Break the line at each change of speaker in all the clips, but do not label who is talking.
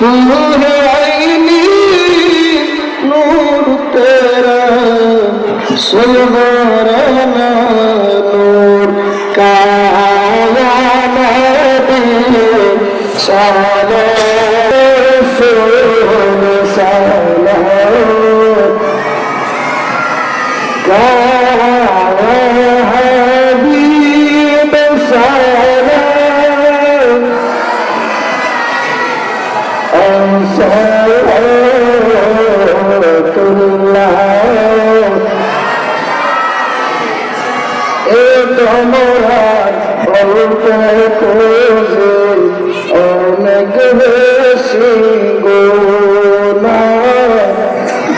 तू है आईनी नूर तेरा सुलगाना नूर का साला सोन साला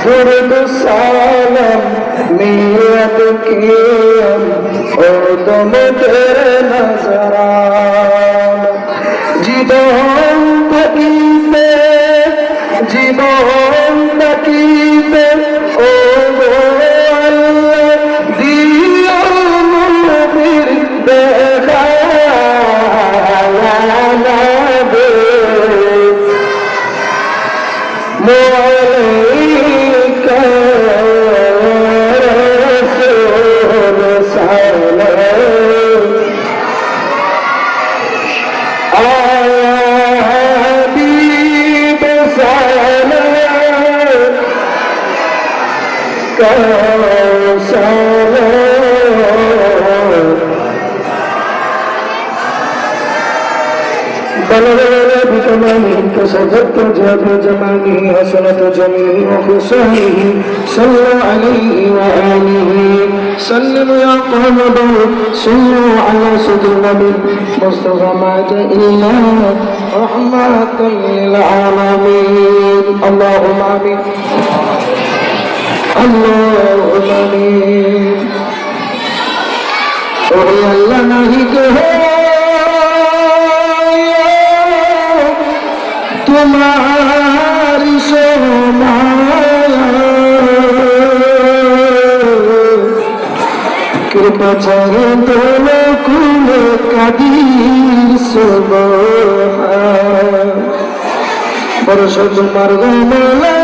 দুর্দ সালাম মিয়াদ কিয়ম ও দম তেরে নজরান। জীবন كسلام بلغنا بكماله كسبت جاب جماله حسنة جميله وخصاله صلى عليه وآله سلم يا قلب صلوا على سيد النبي مصطفى ما جاء إلا رحمة للعالمين اللهم آمين اللهم آمين ওরে আল্লাহ নাহি কহ তোমার কৃপা ছাড়ে দোল কুল কাদির সব বরস তোমার গমলা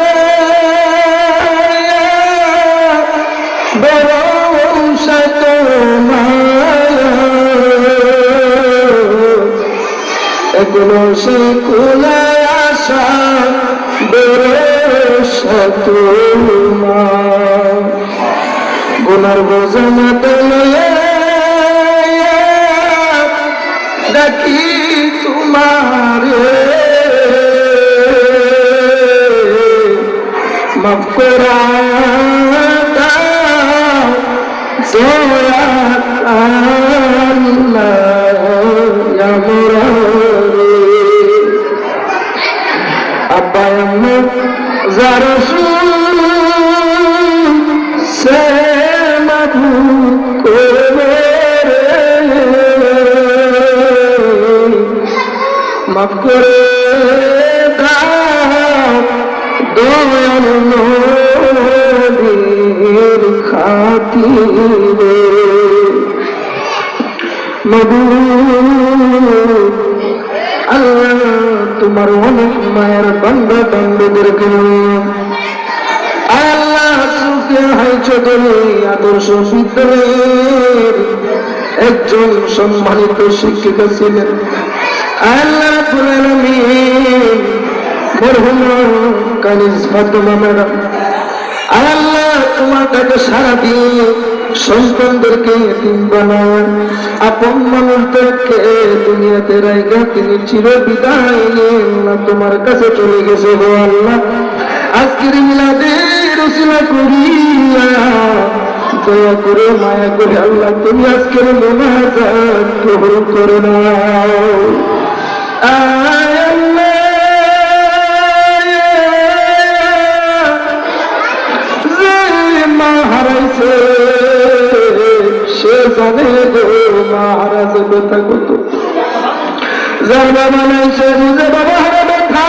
এগুলো সে কুলায় আসা তোমার। গুনার বোঝানা তোলে ডাকি তোমার? মাফ করা দয়া আল্লাহ ইয়া মুরারি আব্বা আম্মু জারসুল সে মাধু করে মাফ করে আল্লাহ, তোমার অনেক মায়ের বান্ধা বান্ধবদেরকে আল্লাহ সুখে হাই চৌধুরী আদর্শ বিদ্যালয়ের একজন সম্মানিত শিক্ষিকা ছিলেন। আল্লাহ মরহুম কানিজ ফাতেমা ম্যাডাম। আল্লাহ, তোমার কাছে সারা দিয়ে সন্তানদেরকে এতিম বানায় আপন মানুষদেরকে দুনিয়াতে রাইগা তিনি চির বিদায় নিয়ে না, তোমার কাছে চলে গেছে গো আল্লাহ। আজকের মিলাদের রসিলা করিয়া দয়া করে মায়া করে আল্লাহ, তুমি আজকের মোনাজাত কবুল করে নাও। সে গো, মা ব্যথা কত যার বাবা নাই, সে বুঝে বাবা হারা ব্যথা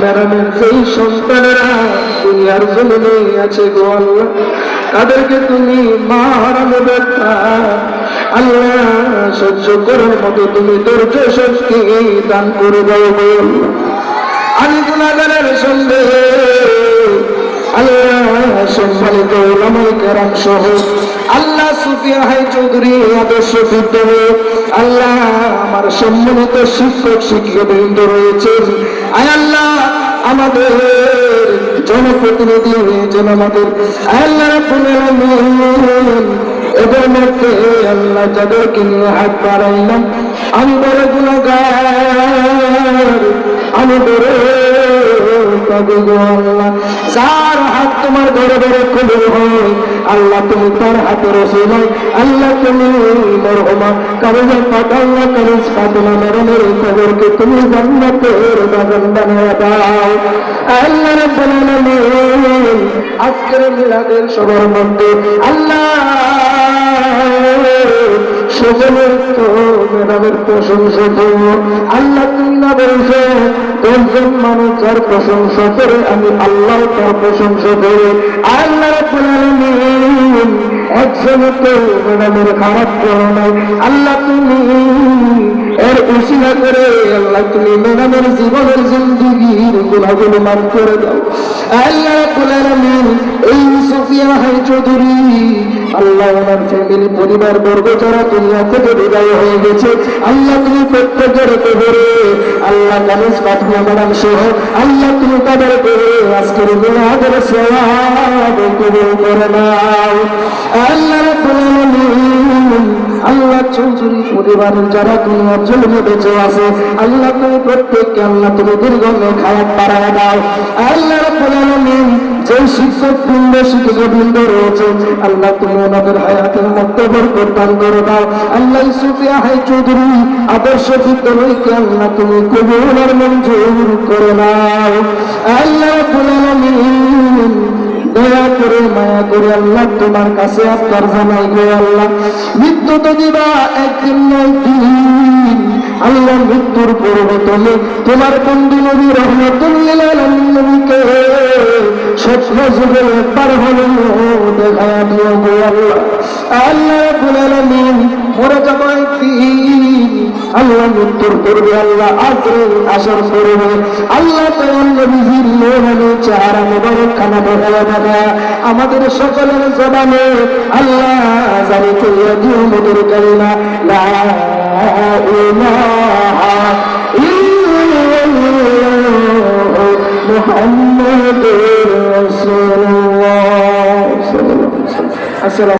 ম্যাডামের যেই সন্তানেরা দুনিয়ার আছে তাদেরকে তুমি আল্লাহ সহ্য করার মতো তুমি ধৈর্য শক্তি দান করে দাও আল্লাহ। আমি গুণাগারের সন্দেহ আল্লাহ হাই চৌধুরী আল্লাহ আমার সম্মানিত শিক্ষক শিক্ষিকাবৃন্দ রয়েছেন। আল্লাহ, আমাদের জনপ্রতিনিধি হয়েছেন আমাদের। আল্লাহ আল্লাহ আমি বড় গুণাগার, আমি বড় তবে গো আল্লাহ যার হাত তোমার ঘরে ঘরে খুলে হয়, আল্লাহ তুমি তার হাতে রসে নয় আল্লাহ তুমি মরহমা কারণে পাঠাল্লা কারিস ফাতেমা মরমের খবরকে তুমি জান্নাতের বাগান বানিয়ে দাও। আল্লাহ রাব্বুল আজকের মিলাদের সবার মধ্যে আল্লাহ সকলের তো ম্যাডামের প্রশংসা করব। আল্লাহ তুমি না বলছো? দশজন মানুষ যার প্রশংসা করে, আমি আল্লাহ তার প্রশংসা করে। আল্লাহ একজন তো ম্যাডামের খারাপ করো নাই। আল্লাহ তুমি এর উশিলা করে, আল্লাহ তুমি ম্যাডামের জীবনের জিন্দিগির গুণাগুলো মাফ করে দাও। আল্লাহ এই সুফিয়া হাই চৌধুরী আল্লাহ ওনার ফ্যামিলি, পরিবার, বর্গ, যারা দুনিয়া থেকে বিদায় হয়ে গেছে, আল্লাহ তুমি প্রত্যেকের আল্লাহ কানিস পাঠিয়ে ম্যাডাম সহ, আল্লাহ তুমি তাদের করে আজকের গুণাদের সবাব কবুল করে নাও। আল্লাহ আল্লাহ চৌধুরী পরিবারের যারা দুনিয়ার জন্য বেঁচে আছে, আল্লাহ তুমি প্রত্যেককে, আল্লাহ তুমি দীর্ঘ খায়াত বাড়ায় দাও। আল্লাহ রাব্বুল আলামিন যে শিক্ষক বৃন্দ শিক্ষক বৃন্দ রয়েছে, আল্লাহ তুমি ওনাদের হায়াতের মধ্যে বরকত দান করে দাও। আল্লাহ সুফিয়া হাই চৌধুরী আদর্শ বিদ্যালয়কে আল্লাহ তুমি কবুল আর মঞ্জুর করে নাও। আল্লাহ দয়া করে, মায়া করে আল্লাহ তোমার কাছে আপনার জানাই গো আল্লাহ। মৃত্যু তো দিবা, একদিন নয় আল্লাহ মৃত্যুর পূর্বে তুমি তোমার বন্ধু নবী রহমতুল্লিল নবীকে স্বপ্ন যুগে একবার হলো দেখা দিও আল্লাহ। আল্লাহ মরে যাব একদিন আল্লাহ মৃত্যুর পূর্বে আল্লাহ আজরে আসার করবে। আল্লাহ তোমার নবীজির মোহনে চেহারা খানা দেখা দেখা আমাদের সকলের জবানে আল্লাহ জানি চলিয়া দিও মোদের কালিমা, লা ইলাহা Hasta la